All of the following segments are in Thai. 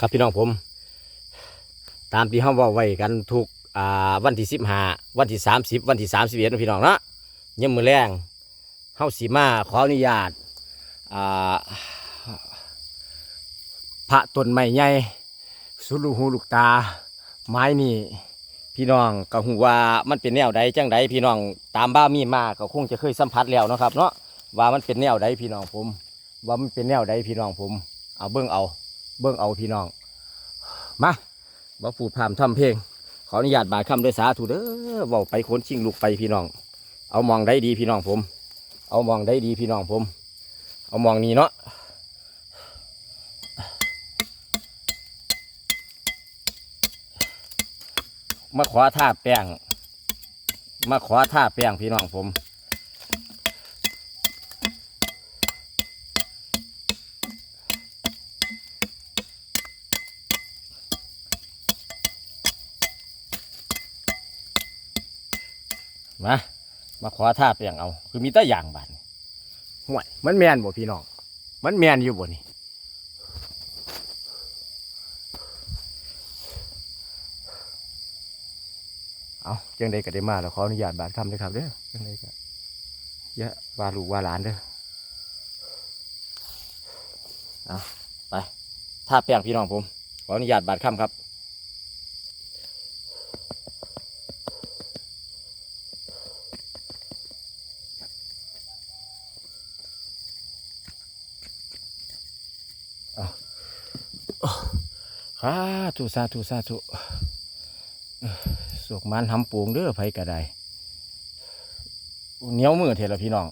ครับพี่น้องผม ตามที่เขาเว่าไว้กันทุกอ่าวันที่สิบห้าวันที่สามสิบวันที่สามสิบเอ็ดพี่น้องเนาะเยี่ยมมือแรงเฮาสีมาขออนุญาตอ่าพระต้นไม้ใหญ่สุลูหูลูกตา ไม้นี่พี่น้องก็หูว่ามันเป็นแนวใดจังใดพี่น้องตามบ้ามีมาก็คงจะเคยสัมผัสแล้วนะครับ เนาะว่ามันเป็นแนวใดพี่น้องผม ว่ามันเป็นแนวใดพี่น้องผม เอาเบิ้องเอา เบิ้งเอาพี่น้อง มาบ่พูดพร่ำทำเพลง ขออนุญาตบาดคำด้วยสาธุเด้อเบาไปขนชิงลูกไปพี่น้อง เอามองได้ดีพี่น้องผม เอามองได้ดีพี่น้องผม เอามองนี้เนาะมาขอท่าแป้ง มาขอท่าแป้งพี่น้องผม มามาขอท่าแป้งเอา คือมีแต่อย่างบานห่วยมันแมนบ่พี่น้องมันแมนอยู่บ่นี่เอาจังใดก็ได้มาแล้วขออนุญาตบาดคำเลยครับเด้อจังใดก็ย่าว่าลูกวาหลานเด้อเอาไปท่าแป้งพี่น้องผมขออนุญาตบาดคำครับ สาธุสาธุสาธุสวกมันทำปูงเด้อไผกระไดเหนียวมือเถอะละพี่น้อง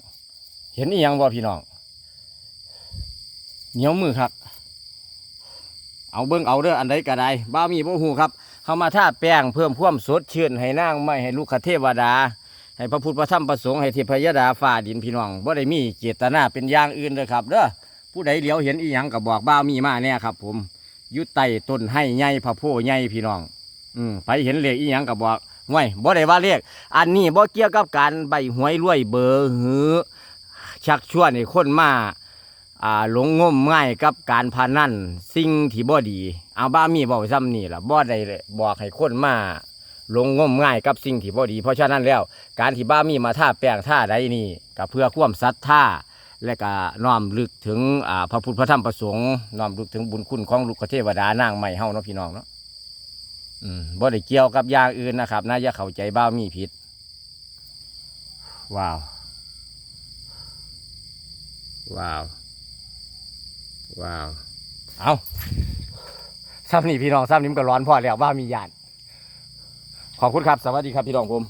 เห็นอีหยังบ่พี่น้อง เหนียวมือครับ เอาเบิ้งเอาเด้ออันใดกระไดบ้ามีบ่หูครับ เข้ามาท่าแป้งเพิ่มควมสดชื่นให้นางไม่ให้ลูกคเทวดา ให้พระพุทธพระธรรมพระสงฆ์ให้เทพยดาฟ้าดินพี่น้องบ่ได้มีเจตนาเป็นอย่างอื่นเลยครับเด้อ ผู้ใดเหลียวเห็นอีหยังก็บบอกบ้ามีมาแน่ครับ ผมยู่ใต้ต้นให้ใหญ่พระโพใหญ่พี่น้อง อืมไปเห็นเลขอีหยังก็บบอกห่วยบ่ได้ว่าเลขอันนี้บ่เกี่ยวกับการใบหวยรวยเบอร์หือชักชวนให้คนมาอ่าหลงงมง่ายกับการพานันสิ่งที่บ่ดี เอาบ้ามีบอกซ้ำนี่ล่ะบ่ได้บอกให้คนมาหลงงมง่ายกับสิ่งที่บ่ดี เพราะฉะนั้นแล้ว การที่บ้ามีมาท่าแป้งท่าใดนี่ก็เพื่อความศรัทธา และก็น้อมลึกถึงพระพุทธพระธรรมพระสงฆ์น้อมลึกถึงบุญคุณของลูกเทวดานางใหม่เฮาเนาะพี่น้องเนาะบ่ได้เกี่ยวกับอย่างอื่นนะครับนะอย่าเข้าใจบ้ามีผิด ว้าว ว้าว ว้าว เอาซ้ำนี่พี่น้องซ้ำนี่มันก็ร้อนพอแล้วบ้ามีญาติขอบคุณครับ สวัสดีครับพี่น้องผม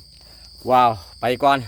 ว้าว ไปก่อน